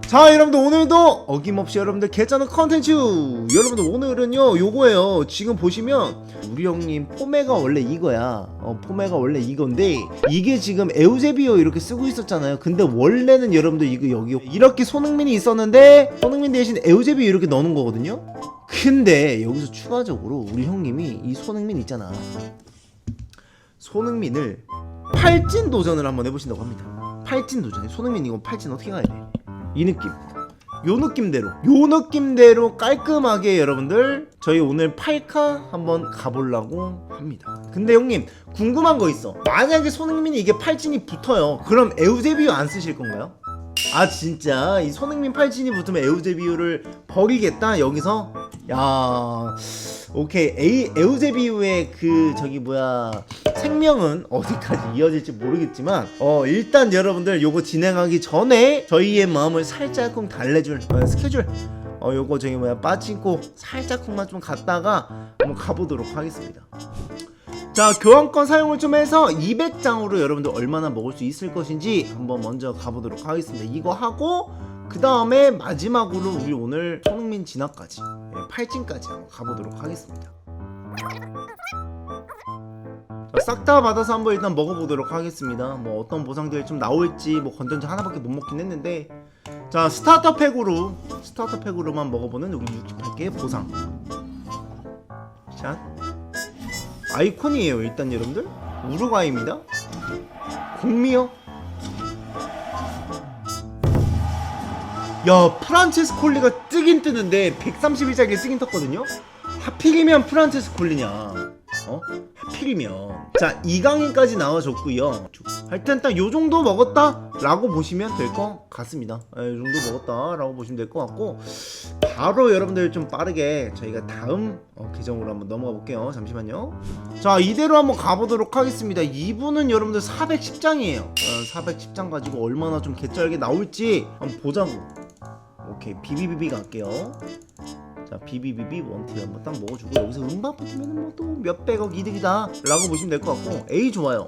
자 여러분들 오늘도 어김없이 여러분들 개짜는 컨텐츠. 여러분들 오늘은요 요거예요. 지금 보시면 우리 형님 포메가 원래 이거야. 어 포메가 원래 이건데 이게 지금 에우제비오 이렇게 쓰고 있었잖아요. 근데 원래는 여러분들 이거 여기 이렇게 손흥민이 있었는데 손흥민 대신 에우제비오 이렇게 넣는 거거든요. 근데 여기서 추가적으로 우리 형님이 이 손흥민 있잖아. 손흥민을 팔진 도전을 한번 해보신다고 합니다. 팔진 도전 손흥민 이거 팔진 어떻게 가야 돼? 이 느낌. 요 느낌대로. 요 느낌대로 깔끔하게 여러분들 저희 오늘 8카 한번 가보려고 합니다. 근데 형님 궁금한 거 있어. 만약에 손흥민이 이게 팔진이 붙어요. 그럼 에우제비오 안 쓰실 건가요? 아 진짜? 이 손흥민 팔진이 붙으면 에우제비오를 버리겠다? 여기서? 야 오케이. 에이, 에우제비오의 그 저기 뭐야 생명은 어디까지 이어질지 모르겠지만 어 일단 여러분들 요거 진행하기 전에 저희의 마음을 살짝쿵 달래줄 어, 스케줄. 어 요거 저기 뭐야 빠진코 살짝쿵만 좀 갔다가 한번 가보도록 하겠습니다 자 교환권 사용을 좀 해서 200장으로 여러분들 얼마나 먹을 수 있을 것인지 한번 먼저 가보도록 하겠습니다. 이거 하고 그 다음에 마지막으로 우리 오늘 손흥민 진화까지 예, 팔진까지 한번 가보도록 하겠습니다. 싹다 받아서 한번 일단 먹어보도록 하겠습니다. 뭐 어떤 보상들이 좀 나올지 뭐 건전지 하나밖에 못 먹긴 했는데. 자 스타터 팩으로 스타터 팩으로만 먹어보는 우리 68개의 보상. 샷 아이콘이에요 일단 여러분들. 우루과이입니다. 공미요? 야 프란체스 콜리가 뜨긴 뜨는데 131장에 뜨긴 떴거든요? 하필이면 프란체스 콜리냐 어? 하필이면. 자 이강인까지 나와줬고요. 하여튼 딱 요정도 먹었다? 라고 보시면 될 것 같습니다. 예, 요정도 먹었다 라고 보시면 될 것 같고 바로 여러분들 좀 빠르게 저희가 다음 어, 계정으로 한번 넘어가 볼게요. 잠시만요. 자 이대로 한번 가보도록 하겠습니다. 이분은 여러분들 410장이에요. 어, 410장 가지고 얼마나 좀 개쩔게 나올지 한번 보자고. 오케이 비비비비 갈게요 자 비비비비 원티 한번 딱 먹어주고 여기서 음반 붙으면 뭐 또 몇백억 이득이다 라고 보시면 될 것 같고 A 좋아요.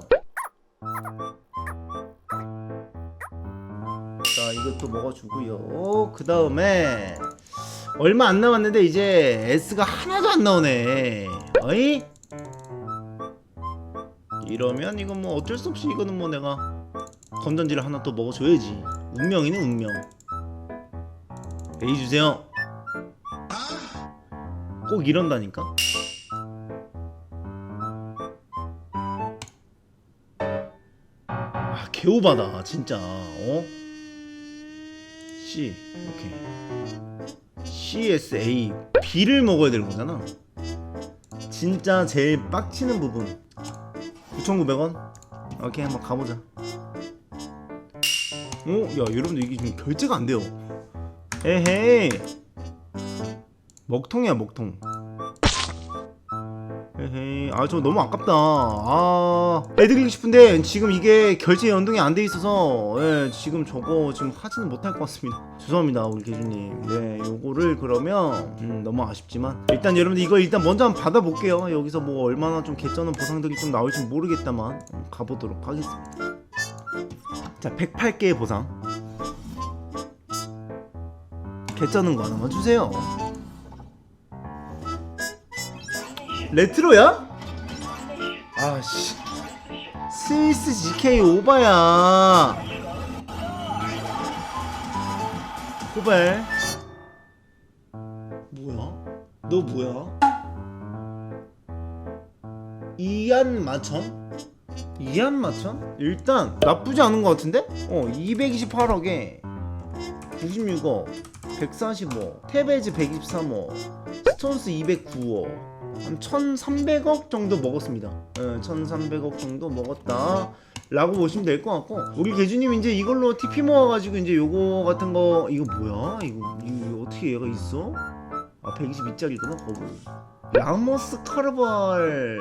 자 이것도 먹어주고요. 그 다음에 얼마 안 남았는데 이제 S가 하나도 안 나오네. 어이? 이러면 이건 뭐 어쩔 수 없이 이거는 뭐 내가 건전지를 하나 또 먹어줘야지. 운명이네 운명. A 주세요 꼭 이런다니까. 아 개오바다 진짜. 어? C 오케이. CSA B를 먹어야 되는 거잖아. 진짜 제일 빡치는 부분. 9,900원? 오케이 한번 가보자. 어? 야 여러분들 이게 지금 결제가 안 돼요. 에헤이 먹통이야 먹통. 에헤이 아저 너무 아깝다. 아 애드리고 싶은데 지금 이게 결제 연동이 안 돼 있어서 예 지금 저거 지금 하지는 못할 것 같습니다. 죄송합니다 우리 개주님. 네 요거를 그러면 음, 너무 아쉽지만. 일단 여러분들 이거 일단 먼저 한번 받아볼게요. 여기서 뭐 얼마나 좀 개쩌는 보상들이 좀 나올지 모르겠다만 음, 가보도록 하겠습니다. 자 108개의 보상. 개쩌는 거 하나만 주세요 레트로야? 아씨 스위스 GK 오바야 호발 뭐야? 너 뭐야? 이안 마천? 이안 마천? 일단 나쁘지 않은 것 같은데? 어 228억에 96억 145 테베즈 123억 스톤스 209억 한 1300억 정도 먹었습니다. 예, 1300억 정도 먹었다 라고 보시면 될 것 같고 우리 개주님 이제 이걸로 TP 모아가지고 이제 요거 같은 거 이거 뭐야? 이거, 이거 어떻게 얘가 있어? 아 122짜리구나 거부 라모스 카르발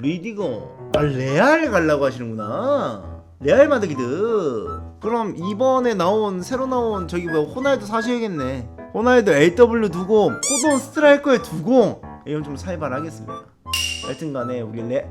리디거. 아 레알 가려고 하시는구나. 레알 마드리드. 그럼 이번에 나온 새로 나온 저기 뭐 호날두 사셔야겠네. 호날두 LW 두고 코돈 스트라이커에 두고 이건 좀 살벌하겠습니다. 하여튼간에 우리 레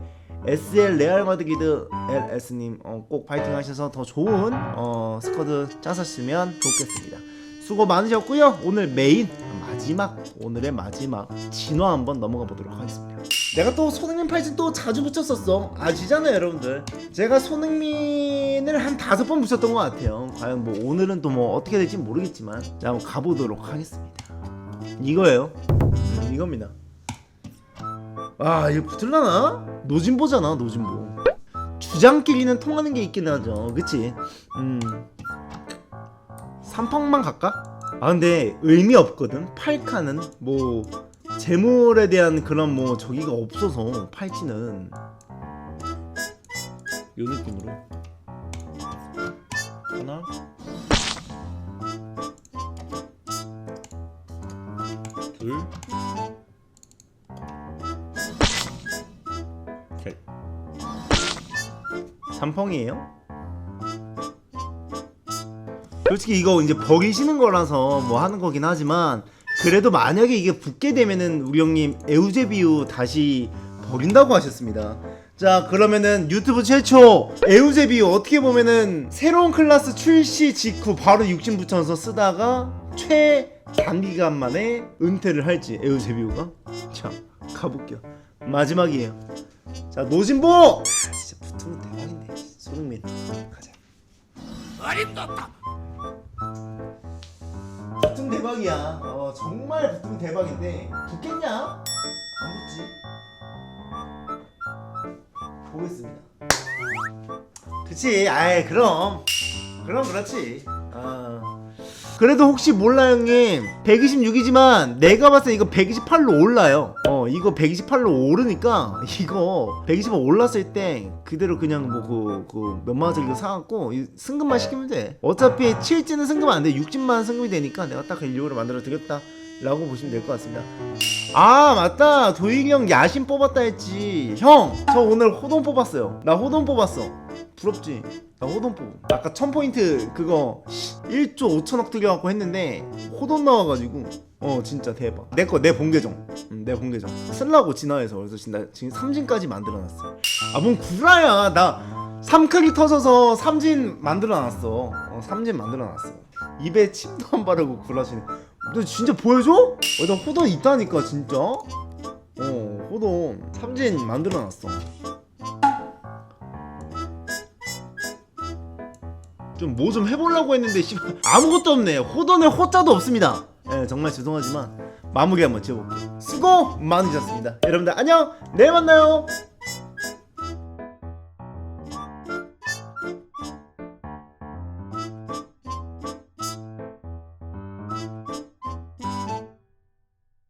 SL 레알 마드리드 LS님 어, 꼭 파이팅 하셔서 더 좋은 어, 스쿼드 짜셨으면 좋겠습니다. 수고 많으셨고요. 오늘 메인 마지막 오늘의 마지막 진화 한번 넘어가 보도록 하겠습니다. 내가 또 손흥민 팔진 또 자주 붙였었어. 아시잖아요 여러분들. 제가 손흥민을 한 다섯 번 붙였던 것 같아요. 과연 뭐 오늘은 또 뭐 어떻게 될지 모르겠지만 자 한번 가보도록 하겠습니다. 이거예요. 음, 이겁니다 아 이거 붙을라나? 노진보잖아 노진보. 주장끼리는 통하는 게 있긴 하죠. 그치? 음. 삼펑만 갈까? 아 근데 의미 없거든. 8칸은 뭐 재물에 대한 그런 뭐 저기가 없어서 팔찌는. 요 느낌으로. 하나. 둘 삼펑이에요? 솔직히 이거 이제 버리시는 거라서 뭐 하는 거긴 하지만 그래도 만약에 이게 붙게 되면은 우리 형님 에우제비우 다시 버린다고 하셨습니다. 자 그러면은 유튜브 최초 에우제비우 어떻게 보면은 새로운 클래스 출시 직후 바로 육진 붙여서 쓰다가 최단기간 만에 은퇴를 할지 에우제비우가 자 가볼게요 마지막이에요 자 노진보 손흥민 가자 붙으면 대박이야. 어 정말 붙으면 대박인데 붙겠냐? 안 붙지. 보겠습니다. 그치. 아이 그럼 그럼 그렇지. 아 그래도 혹시 몰라 형님 126이지만 내가 봤을 때 이거 128로 올라요. 어 이거 128로 오르니까 이거 125 올랐을 때 그대로 그냥 뭐그 그 몇만 원짜리 이거 사갖고 이 승급만 시키면 돼. 어차피 7진은 승급 안 돼. 6진만 승급이 되니까 내가 딱 일부러 만들어 드렸다. 라고 보시면 될 것 같습니다. 아 맞다 도익이 형 야신 뽑았다 했지 형 저 오늘 호돈 뽑았어요 나 호돈 뽑았어 부럽지. 나 호돈 뽑 아까 1000포인트 그거 1조 5천억 들여갖고 했는데 호돈 나와가지고 어 진짜 대박. 내 거 내 본계정. 음, 내 본계정. 쓸라고 진화해서 그래서 나 지금 삼진까지 만들어놨어. 아뭔 구라야. 나 삼크기 터져서 삼진 만들어놨어. 어, 삼진 만들어놨어. 입에 침도 안 바르고 구라시네. 너 진짜 보여줘? 어, 나 호돈 있다니까 진짜. 어 호돈 삼진 만들어놨어 좀 뭐 좀 해보려고 했는데 씨, 아무것도 없네. 호돈에 호자도 없습니다. 예 정말 죄송하지만 마무리 한번 지어볼게요. 수고 많으셨습니다. 여러분들 안녕! 내일 만나요